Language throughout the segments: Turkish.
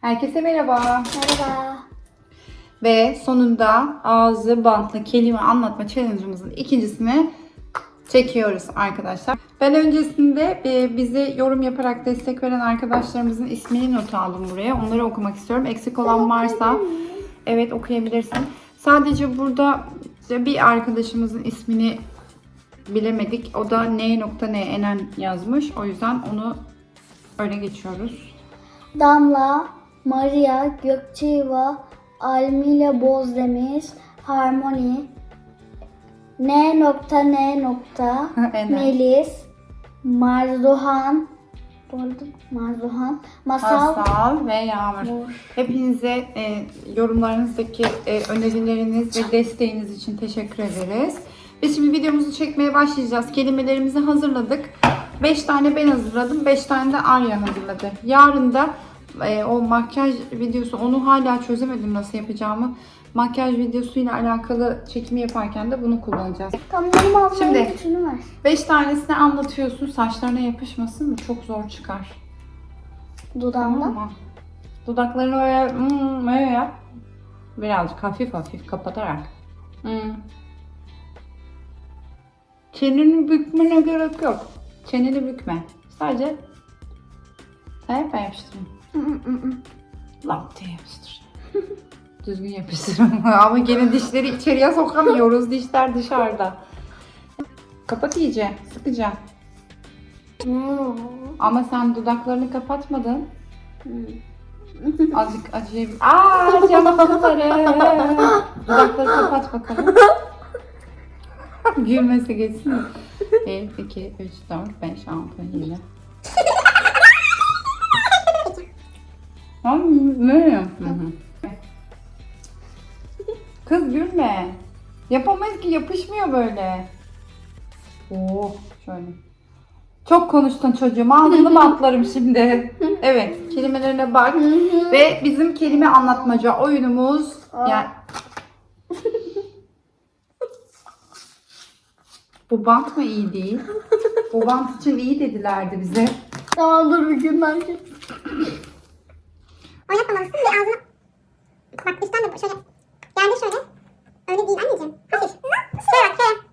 Herkese merhaba. Merhaba. Ve sonunda ağzı bantla kelime anlatma challenge'ımızın ikincisini çekiyoruz arkadaşlar. Ben öncesinde e, bize yorum yaparak destek veren arkadaşlarımızın ismini not aldım buraya. Onları okumak istiyorum. Eksik olan varsa evet okuyabilirsin. Sadece burada bir arkadaşımızın ismini bilemedik. O da n.n enen yazmış. O yüzden onu öyle geçiyoruz. Damla, Maria, Gökçeeva, Almila Bozdemir, Harmony, N nokta N nokta. Melis, Marzuhan, bu arada Marzuhan, Masal, Masal ve Yağmur. Nur. Hepinize e, yorumlarınızdaki e, önerileriniz ve desteğiniz için teşekkür ederiz. Biz şimdi videomuzu çekmeye başlayacağız. Kelimelerimizi hazırladık. 5 tane ben hazırladım, 5 tane de Arya hazırladı. Yarın da e, o makyaj videosu, onu hala çözemedim nasıl yapacağımı. Makyaj videosuyla alakalı çekimi yaparken de bunu kullanacağız. Tamam benim ablamın Şimdi. bütünü var. 5 tanesini anlatıyorsun, saçlarına yapışmasın mı? Çok zor çıkar. Dudağımda. Tamam mı? Dudaklarını böyle hmm, böyle yap. Birazcık hafif hafif kapatarak. Hmm. Çeneni bükmene gerek yok. Çeneni bükme. Sadece sen yap Lap diye yapıştır. Düzgün yapıştır ama. gene dişleri içeriye sokamıyoruz. Dişler dışarıda. Kapat iyice. Sıkıca. Ama sen dudaklarını kapatmadın. Azıcık acıyabilir. Aaa yanakları. Dudakları kapat bakalım. Gülmesi geçsin mi? 1, 2, 3, 4, 5, 6, 7. Tamam ne? Hı hı. Kız gülme. Yapamayız ki yapışmıyor böyle. Oo şöyle. Çok konuştun çocuğum. Ağzını bantlarım şimdi. Evet, kelimelerine bak. Ve bizim kelime anlatmaca oyunumuz yani Bu bant mı iyi değil? Bu bant için iyi dedilerdi bize. Tamam dur bir gün ben Oynatmamalısın bir ağzına. Bak üstten de şöyle. Geldi şöyle. Öyle değil anneciğim. Hafif. Şöyle bak şöyle.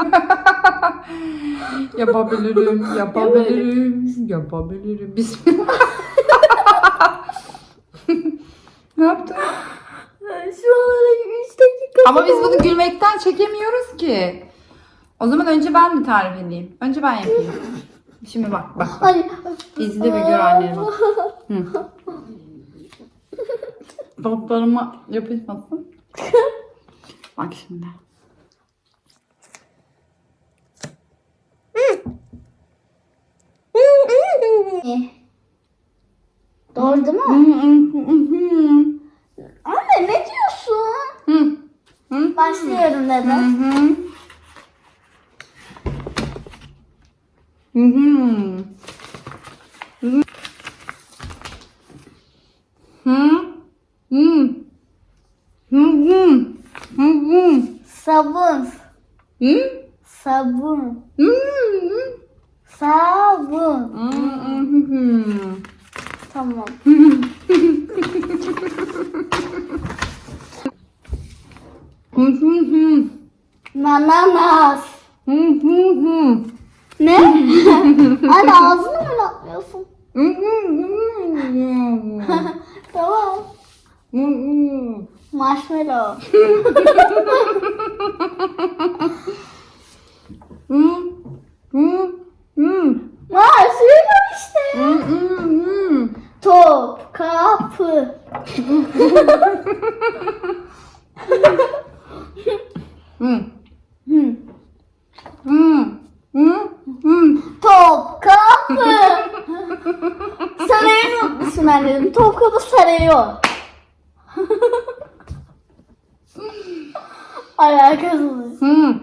Yapabilirim, yapabilirim, yapabilirim. Bismillah. ne yaptın? Şu an 3 dakika. Ama biz bunu gülmekten çekemiyoruz ki. O zaman önce ben mi tarif edeyim? Önce ben yapayım. Şimdi bak bak. Ay. İzle ve gör anneni bak. Hı. Botlarıma yapışmasın. Bak şimdi. Doğru değil mi? Anne ne diyorsun? Başlıyorum Hı dedim. hı. Hı hı. Hı. Hı. Hı. Hı hı. Hı hı. Sabun. Hı. Sabun. Hı. Sabun. Hı hı. Tamam. Hı. Ne? Anne ağzını mı hı. tamam. Marshmallow. Marshmallow işte. Top. Kapı. Hı. Hı. Hı. Hı. Hı. Top. Kapı. Sarayı unutmuşsun dedim. Top kapı sarayı o. Alakasız. Hı.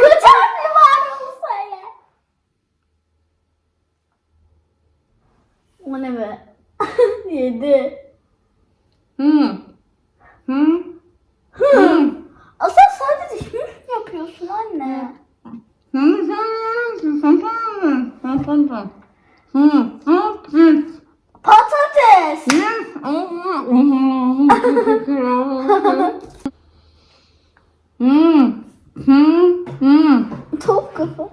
Kaç harfli var onu söyle. O ne be? Yedi. Hmm. Hmm. Hmm. Asıl sadece hmm yapıyorsun anne. Hmm. Patates. Top kafa.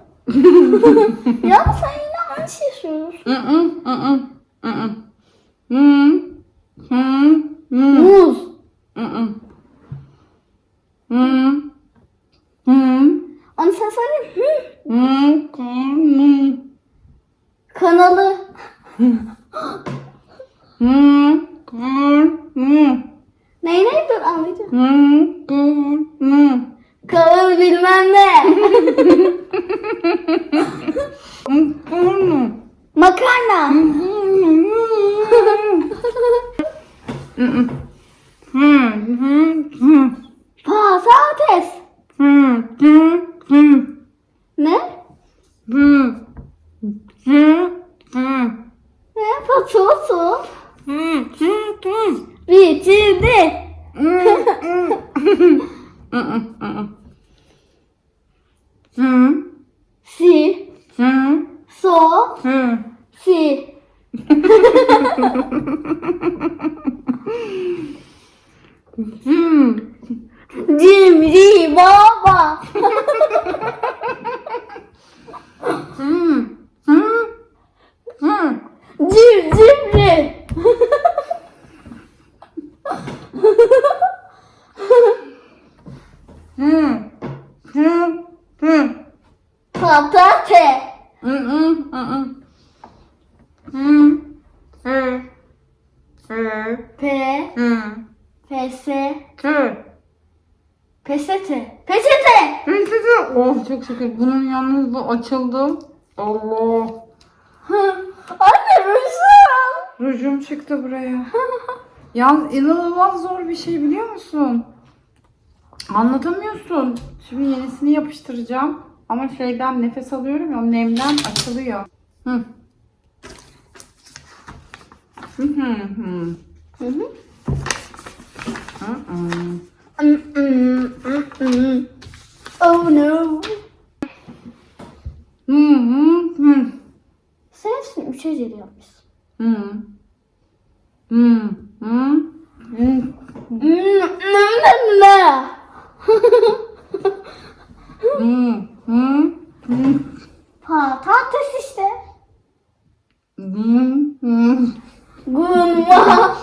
ya sen yine aynı şey söylüyorsun. Muz. mm-hmm. Yalnız bu açıldı. Allah. Anne rujum. Rujum çıktı buraya. Yalnız inanılmaz zor bir şey biliyor musun? Anlatamıyorsun. Şimdi yenisini yapıştıracağım. Ama şeyden nefes alıyorum ya o nemden açılıyor. Hı. Hı hı hı. Hı hı. Hı hı. Mm. Oh no. Hı hı hı. Sen hepsini üçe ceri yapmışsın. Hı. Hı hı. Hı. Patates işte. Hı hı. Gunma.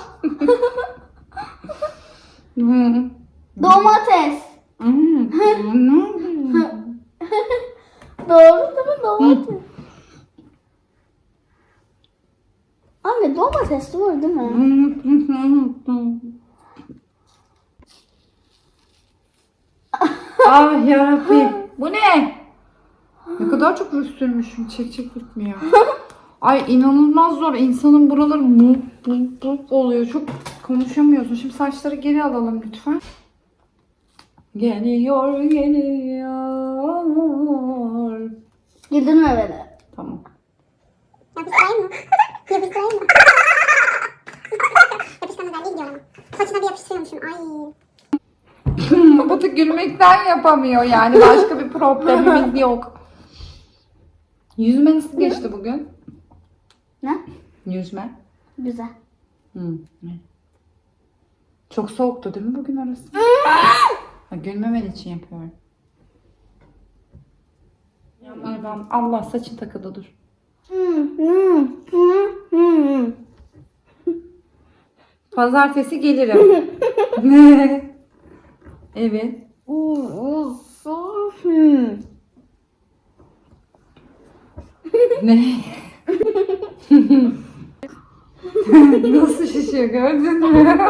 Hı. Domates. Hı. Hı. Doğru değil mi domates? Anne domates doğru değil mi? ah yarabbim. Bu ne? Ne kadar çok sürmüşüm. Çek çek bitmiyor. Ay inanılmaz zor. İnsanın buraları bu bu bu oluyor. Çok konuşamıyorsun. Şimdi saçları geri alalım lütfen. Geliyor geliyor. Güldürme beni. Tamam. Yapıştırayım mı? Yapıştırayım mı? Yapışkan özelliği gidiyorum. Saçına bir yapıştırıyormuşum. Ay. Bu da gülmekten yapamıyor yani. Başka bir problemimiz yok. Yüzme nasıl geçti bugün? Ne? Yüzme. Güzel. Hı. Çok soğuktu değil mi bugün arası? ha, gülmemen için yapıyorum. Ay ben Allah saçın takıldı dur. Pazartesi gelirim. evet. Hmm. Ne? Nasıl şişiyor gördün mü?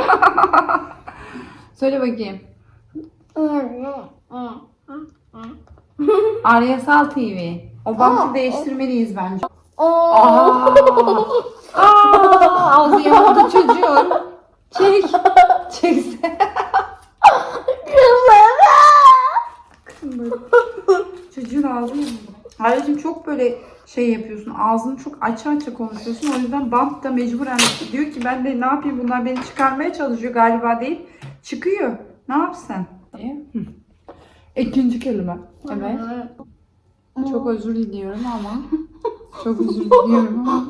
Söyle bakayım. Aryasal TV. O bantı değiştirmeliyiz bence. Aa! Aa! Ağzı yandı çocuğun. Çek. Çekse. Kızım. Çocuğun ağzı yandı. Ayrıca çok böyle şey yapıyorsun. Ağzını çok açı açı konuşuyorsun. O yüzden bant da mecburen diyor ki ben de ne yapayım bunlar beni çıkarmaya çalışıyor galiba deyip çıkıyor. Ne yapsın? İkinci kelime. Evet. Çok özür diliyorum ama. Çok özür diliyorum ama.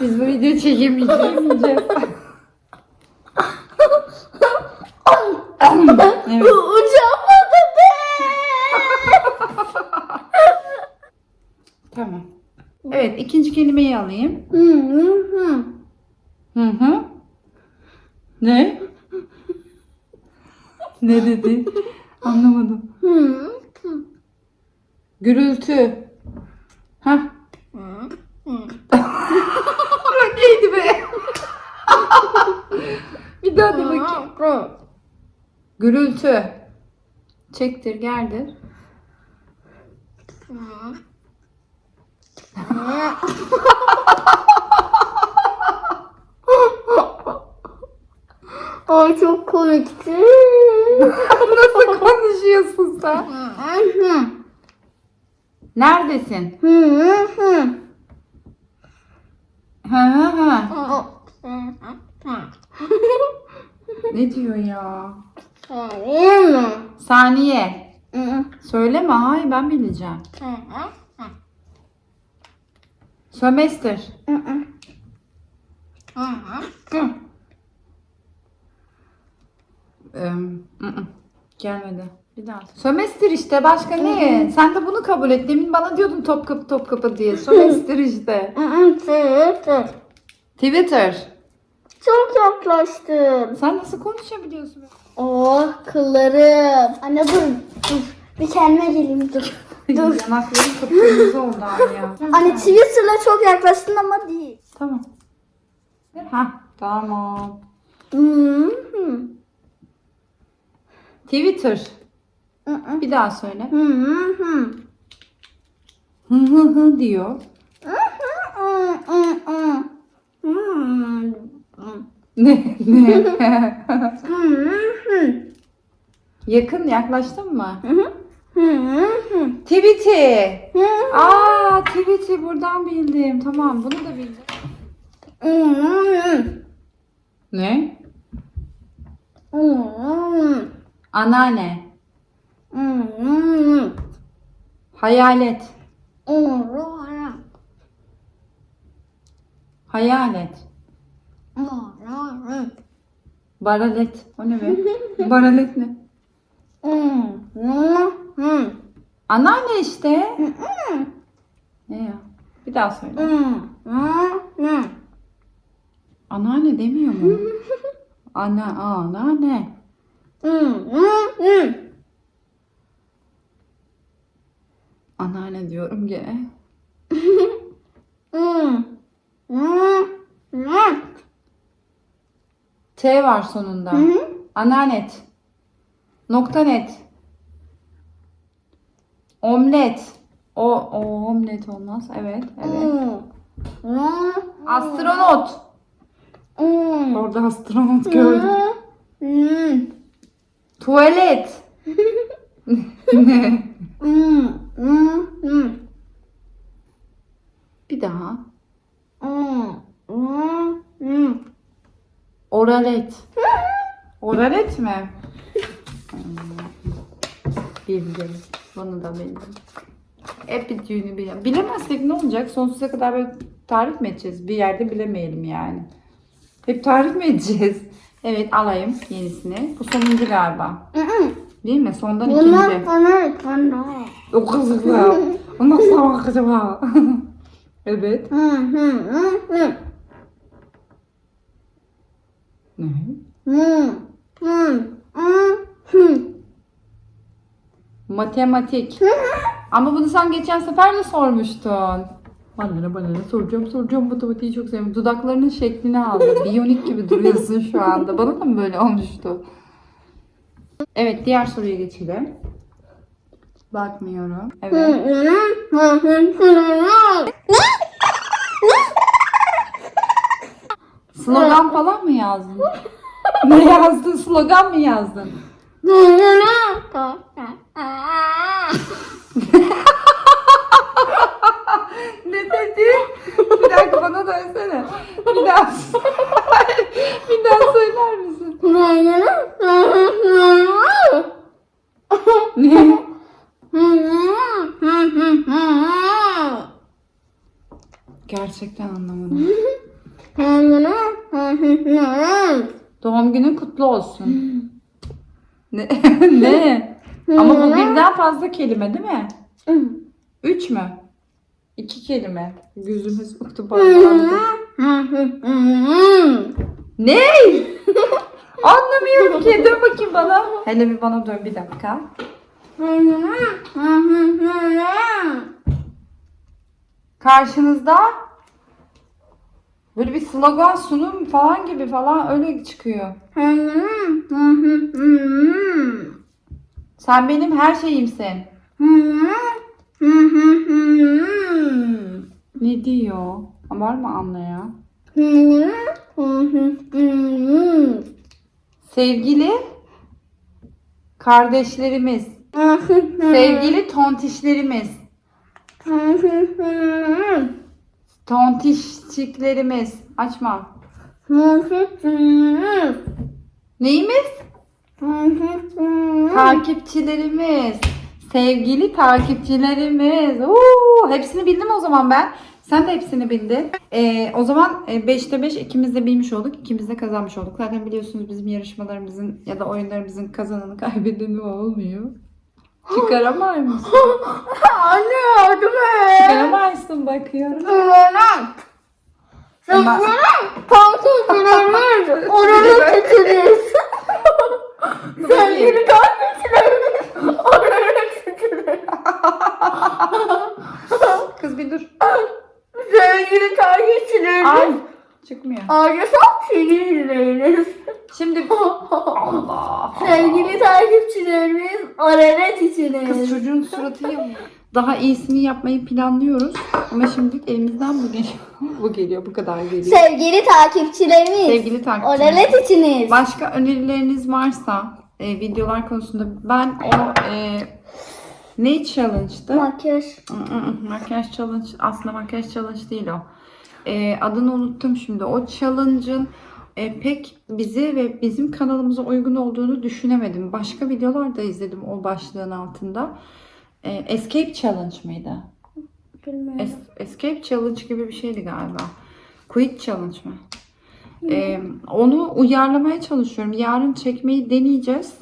Biz bu videoyu çekemeyeceğiz. evet. Uçamadı be. Tamam. Evet ikinci kelimeyi alayım. Hı hı hı. Hı hı. Ne? ne dedi? Anlamadım. Gürültü. Hah. Bırak neydi be? Bir daha de bakayım. Gürültü. Çektir gerdir. Ay çok komikti. Nasıl konuşuyorsun sen? Neredesin? Ne diyor ya? İyi mi? Saniye. Hı Söyleme hayır ben bileceğim. Sömestr. hı. Hı. Gelmedi. Bir daha. Sömestr işte başka ne? Sen de bunu kabul et. Demin bana diyordun top kapı top kapı diye. Sömestr işte. Twitter. Twitter. Çok yaklaştın. Sen nasıl konuşabiliyorsun? Oh kıllarım. Anne dur. Dur. Bir kendime geleyim dur. Yanaklarım kıpkırmızı oldu ya. Anne Twitter'la çok yaklaştın ama değil. Tamam. Ha tamam. Hı. Twitter. Bir daha söyle. Hı hı. Hı hı hı diyor. Hı hı hı. Hı. Ne ne? Hı hı. Yakın yaklaştın mı? Hı hı. Hı hı. Tweety. Hı Aa Tweety buradan bildim. Tamam bunu da bildim. hı. Ne? Hı hı. Anneanne. Hı hı. Hayalet. Hı hı. Hayalet. Hı hı. Baralet. O ne be? Baralet ne? Hı. Hı. Anneanne işte. Ne ya? Bir daha söyle. Hı. Hı. Anneanne demiyor mu? Anne, anneanne. Hı. Anneanne diyorum gene. Hı. T var sonunda. Ananet. Nokta net. Omlet. O, o omlet olmaz. Evet, evet. Hı. Astronot. Hı. Orada astronot gördüm. Hı. Tuvalet. ne? Bir daha. Oralet. Oralet mi? Bildim. Bunu da bildim. Hep bir düğünü bilemem. Bilemezsek ne olacak? Sonsuza kadar böyle tarif mi edeceğiz? Bir yerde bilemeyelim yani. Hep tarif mi edeceğiz? Evet alayım yenisini. Bu sonuncu galiba. Değil mi? Sondan Bunlar ikinci. bana bana. O kızı ya. O nasıl bak acaba? evet. Ne? Hı hı hı hı. Matematik. Ama bunu sen geçen sefer de sormuştun. Bana ne bana ne soracağım soracağım matematiği çok seviyorum. Dudaklarının şeklini aldı. Biyonik gibi duruyorsun şu anda. Bana da mı böyle olmuştu? Evet diğer soruya geçelim. Bakmıyorum. Evet. Slogan falan mı yazdın? ne yazdın? Slogan mı yazdın? Ne dedi? Bir dakika bana dönsene. Bir daha bir daha söyler misin? Ne? Gerçekten anlamadım. Doğum günün kutlu olsun. Ne? ne? Ama bu birden fazla kelime değil mi? Üç mü? İki kelime. Gözümüz uktu bağlandı. ne? Anlamıyorum ki. Dön bakayım bana. Hele bir bana dön bir dakika. Karşınızda böyle bir slogan sunum falan gibi falan öyle çıkıyor. Sen benim her şeyimsin. Ne diyor? Var mı anlayan? Sevgili kardeşlerimiz, sevgili tontişlerimiz, tontişçiklerimiz. Açma. Neyimiz? Takipçilerimiz. Sevgili takipçilerimiz. Oo, hepsini bildim o zaman ben. Sen de hepsini bildin. Ee, o zaman 5'te 5 ikimiz de bilmiş olduk. ikimiz de kazanmış olduk. Zaten biliyorsunuz bizim yarışmalarımızın ya da oyunlarımızın kazananı kaybedeni olmuyor. Çıkaramaz Anne yardım Çıkaramazsın bakıyorum. Ama- Takipçilerimiz oranı seçiniz. Sevgili takipçilerimiz oranı seçiniz. Kız bir dur. Sevgili takipçilerimiz. Ay çıkmıyor. Ayrıca seni izleyiniz. Şimdi Allah. Sevgili takipçilerimiz araret içiniz. Kız çocuğun suratı yamuk. Daha iyisini yapmayı planlıyoruz. Ama şimdilik elimizden bu geliyor. bu geliyor, bu kadar geliyor. Sevgili takipçilerimiz. Sevgili takipçiler. Oralet içiniz. Başka önerileriniz varsa e, videolar konusunda ben o e, ne challenge'dı? Makyaj. Makyaj challenge aslında makyaj challenge değil o. E, adını unuttum şimdi. O challenge'ın e, pek bize ve bizim kanalımıza uygun olduğunu düşünemedim. Başka videolar da izledim o başlığın altında. E, Escape challenge mıydı? Bilmiyorum. Es- Escape challenge gibi bir şeydi galiba. Quit challenge mı? E, onu uyarlamaya çalışıyorum. Yarın çekmeyi deneyeceğiz.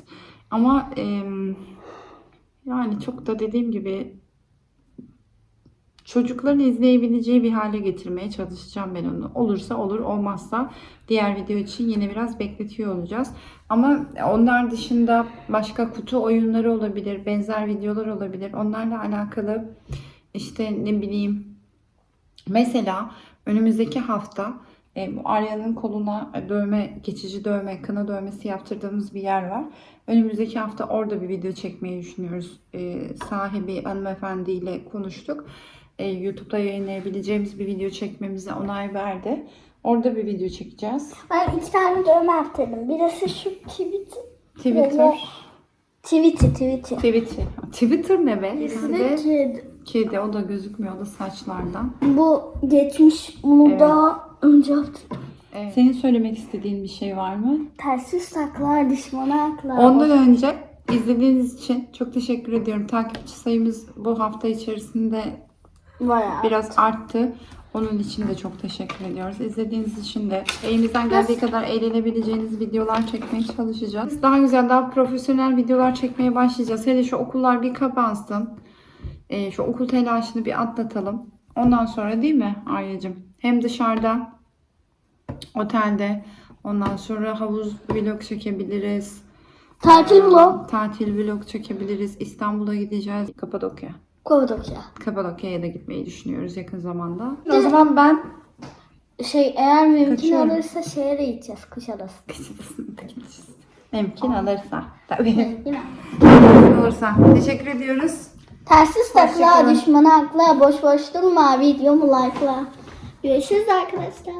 Ama e, yani çok da dediğim gibi çocukların izleyebileceği bir hale getirmeye çalışacağım ben onu. Olursa olur, olmazsa diğer video için yine biraz bekletiyor olacağız. Ama onlar dışında başka kutu oyunları olabilir, benzer videolar olabilir. Onlarla alakalı işte ne bileyim mesela önümüzdeki hafta e, bu Arya'nın koluna dövme, geçici dövme, kına dövmesi yaptırdığımız bir yer var. Önümüzdeki hafta orada bir video çekmeyi düşünüyoruz. E, sahibi hanımefendiyle konuştuk. E, YouTube'da yayınlayabileceğimiz bir video çekmemize onay verdi. Orada bir video çekeceğiz. Ben iki tane dövme yaptırdım. Birisi şu tweet. Twitter. Tweet'i tweet'i. Twitter. Twitter ne be? Birisi Bir de kedi. kedi. O da gözükmüyor. O da saçlardan. Bu geçmiş. Bunu Evet. daha önce yaptım. Evet. Senin söylemek istediğin bir şey var mı? Tersiz taklar, düşmanaklar. Ondan önce izlediğiniz için çok teşekkür ediyorum. Takipçi sayımız bu hafta içerisinde Bayağı. biraz arttı. Onun için de çok teşekkür ediyoruz. İzlediğiniz için de elimizden geldiği kadar eğlenebileceğiniz videolar çekmeye çalışacağız. Daha güzel, daha profesyonel videolar çekmeye başlayacağız. Hele şu okullar bir kapansın. Ee, şu okul telaşını bir atlatalım. Ondan sonra değil mi Arya'cığım? Hem dışarıda, otelde, ondan sonra havuz vlog çekebiliriz. Tatil vlog. Tatil vlog çekebiliriz. İstanbul'a gideceğiz. Kapadokya. Kapadokya. Kapadokya'ya da gitmeyi düşünüyoruz yakın zamanda. O zaman ben Şey eğer mümkün Kaçıyorum. olursa şehre gideceğiz. Kuşadası. Mümkün olursa. Tabii. Mümkün olursa. Teşekkür ediyoruz. Tersiz takla, Hoşçakalın. düşmanakla, boş boş durma, videomu like'la. Görüşürüz arkadaşlar.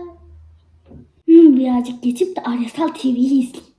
Hmm, birazcık geçip de Aryasal TV'yi izleyeyim.